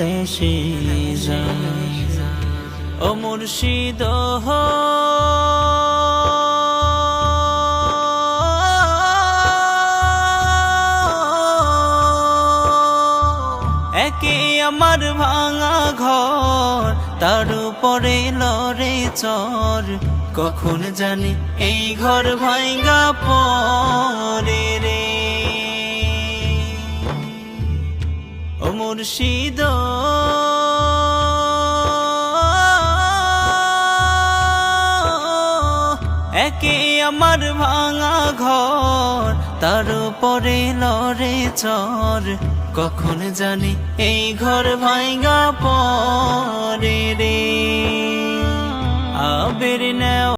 দেশে ও মুর্শিদ একে আমার ভাঙা ঘর, তার উপরে লড়ে চর। কখন জানি এই ঘর ভাঙ্গা মুর্শিদ। একে আমার ভাঙা ঘর, তার উপরে লড়ে চর। কখন জানি এই ঘর ভাঙ্গা পরে রে। আবের নেও